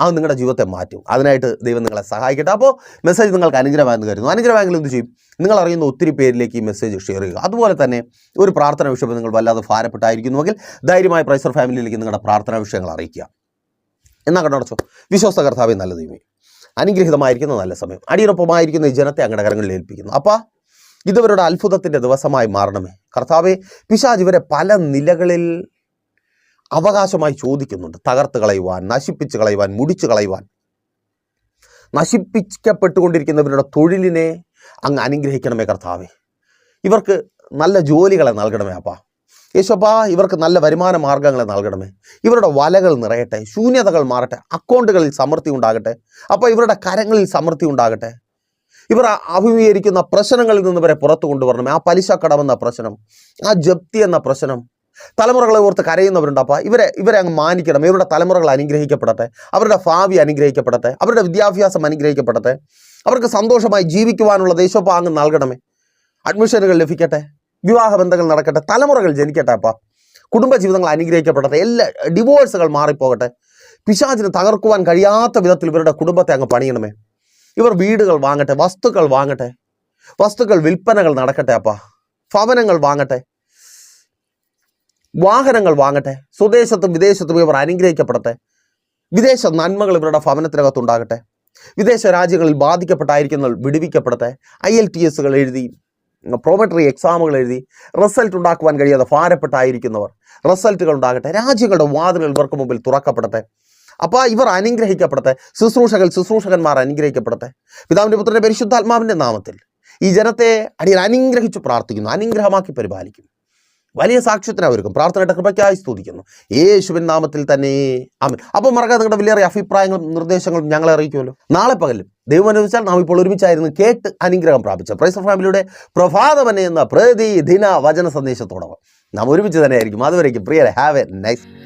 അത് നിങ്ങളുടെ ജീവിതത്തെ മാറ്റും. അതിനായിട്ട് ദൈവം നിങ്ങളെ സഹായിക്കട്ടെ. അപ്പോൾ മെസ്സേജ് നിങ്ങൾക്ക് അനുഗ്രഹമായെന്ന് കരുതുന്നു. അനുഗ്രഹമെങ്കിൽ എന്ത് ചെയ്യും? നിങ്ങൾ അറിയുന്ന ഒത്തിരി പേരിലേക്ക് ഈ മെസ്സേജ് ഷെയർ ചെയ്യുക. അതുപോലെ തന്നെ ഒരു പ്രാർത്ഥന വിഷയം നിങ്ങൾ വല്ലാതെ ഭാരപ്പെട്ടായിരിക്കുന്നുവെങ്കിൽ ധൈര്യമായ പ്രൈസർ ഫാമിലിയിലേക്ക് നിങ്ങളുടെ പ്രാർത്ഥനാ വിഷയങ്ങൾ അറിയിക്കുക. എന്നാ കണ്ടടച്ചോ വിശ്വാസ കർത്താവെ നല്ല ദൈവമേ. അനുഗ്രഹിതമായിരിക്കുന്ന നല്ല സമയം. അടിയുറപ്പമായിരിക്കുന്ന ഈ ജനത്തെ അങ്ങടെ കരങ്ങളിൽ ഏൽപ്പിക്കുന്നു. അപ്പോൾ ഇതവരുടെ അത്ഭുതത്തിന്റെ ദിവസമായി മാറണമേ. കർത്താവെ പിശാജ് ഇവരെ പല നിലകളിൽ അവകാശമായി ചോദിക്കുന്നുണ്ട്. തകർത്ത് കളയുവാൻ നശിപ്പിച്ച് കളയുവാൻ മുടിച്ചു കളയുവാൻ. നശിപ്പിക്കപ്പെട്ടുകൊണ്ടിരിക്കുന്നവരുടെ തൊഴിലിനെ അങ്ങ് അനുഗ്രഹിക്കണമേ കർത്താവേ. ഇവർക്ക് നല്ല ജോലികളെ നൽകണമേ അപ്പാ. യേശപ്പാ ഇവർക്ക് നല്ല വരുമാന മാർഗങ്ങളെ നൽകണമേ. ഇവരുടെ വലകൾ നിറയട്ടെ ശൂന്യതകൾ മാറട്ടെ അക്കൗണ്ടുകളിൽ സമൃദ്ധി ഉണ്ടാകട്ടെ. അപ്പോൾ ഇവരുടെ കരങ്ങളിൽ സമൃദ്ധി ഉണ്ടാകട്ടെ. ഇവർ അഭിമുഖീകരിക്കുന്ന പ്രശ്നങ്ങളിൽ നിന്ന് വരെ പുറത്തു കൊണ്ടുവരണമേ. ആ പലിശ കടമെന്ന പ്രശ്നം ആ ജപ്തി എന്ന പ്രശ്നം തലമുറകളെ ഓർത്ത് കരയുന്നവരുണ്ട്. അപ്പോൾ ഇവരെ ഇവരെ അങ്ങ് മാനിക്കണം. ഇവരുടെ തലമുറകൾ അനുഗ്രഹിക്കപ്പെടട്ടെ. അവരുടെ ഭാവി അനുഗ്രഹിക്കപ്പെടട്ടെ. അവരുടെ വിദ്യാഭ്യാസം അനുഗ്രഹിക്കപ്പെടട്ടെ. അവർക്ക് സന്തോഷമായി ജീവിക്കുവാനുള്ള ദേശോപാങ്ങ് നൽകണമേ. അഡ്മിഷനുകൾ ലഭിക്കട്ടെ. വിവാഹ ബന്ധങ്ങൾ നടക്കട്ടെ. തലമുറകൾ ജനിക്കട്ടെ അപ്പ. കുടുംബജീവിതങ്ങൾ അനുഗ്രഹിക്കപ്പെടട്ടെ. എല്ലാ ഡിവോഴ്സുകൾ മാറിപ്പോകട്ടെ. പിശാചിന് തകർക്കുവാൻ കഴിയാത്ത വിധത്തിൽ ഇവരുടെ കുടുംബത്തെ അങ്ങ് പണിയണമേ. ഇവർ വീടുകൾ വാങ്ങട്ടെ. വസ്തുക്കൾ വാങ്ങട്ടെ. വസ്തുക്കൾ വിൽപ്പനകൾ നടക്കട്ടെ അപ്പ. ഭവനങ്ങൾ വാങ്ങട്ടെ. വാഹനങ്ങൾ വാങ്ങട്ടെ സ്വദേശത്തും വിദേശത്തും ഇവർ അനുഗ്രഹിക്കപ്പെടട്ടെ വിദേശ നന്മകൾ ഇവരുടെ ഭവനത്തിനകത്തുണ്ടാകട്ടെ വിദേശ രാജ്യങ്ങളിൽ ബാധിക്കപ്പെട്ടായിരിക്കുന്നവർ വിടുവിക്കപ്പെടട്ടെ ഐ എൽ ടി എസുകൾ എഴുതി പ്രോമെട്രി എക്സാമുകൾ എഴുതി റിസൾട്ട് ഉണ്ടാക്കുവാൻ കഴിയാതെ ഭാരപ്പെട്ടായിരിക്കുന്നവർ റിസൾട്ടുകൾ ഉണ്ടാകട്ടെ രാജ്യങ്ങളുടെ വാതിലുകൾ ഇവർക്ക് മുമ്പിൽ തുറക്കപ്പെടട്ടെ. അപ്പോൾ ഇവർ അനുഗ്രഹിക്കപ്പെടട്ടെ ശുശ്രൂഷകൾ ശുശ്രൂഷകന്മാർ അനുഗ്രഹിക്കപ്പെടട്ടെ. പിതാവിന്റെ പുത്രന്റെ പരിശുദ്ധാത്മാവിന്റെ നാമത്തിൽ ഈ ജനത്തെ അടിയൻ അനുഗ്രഹിച്ചു പ്രാർത്ഥിക്കുന്നു അനുഗ്രഹമാക്കി പരിപാലിക്കും വലിയ സാക്ഷ്യത്തിന് ഒരുക്കും. പ്രാർത്ഥനയുടെ കൃപയ്ക്കായി സ്തുതിക്കുന്നു. യേശുവിൻ നാമത്തിൽ തന്നെ. ആമൻ. അപ്പോൾ മറക്കാതെ നിങ്ങളുടെ വലിയ അഭിപ്രായങ്ങളും നിർദ്ദേശങ്ങളും ഞങ്ങളെ അറിയിക്കുമല്ലോ. നാളെ പകലും ദൈവം അനുവദിച്ചാൽ നാം ഇപ്പോൾ ഒരുമിച്ചായിരുന്നു കേട്ട് അനുഗ്രഹം പ്രാപിച്ച പ്രൈസർ ഫാമിലിയുടെ പ്രഭാതമനെ എന്ന പ്രതിദിന വചന സന്ദേശത്തോടൊപ്പം. നാം ഒരുമിച്ച് തന്നെ ആയിരിക്കും അതുവരേക്കും. പ്രിയരെ have a nice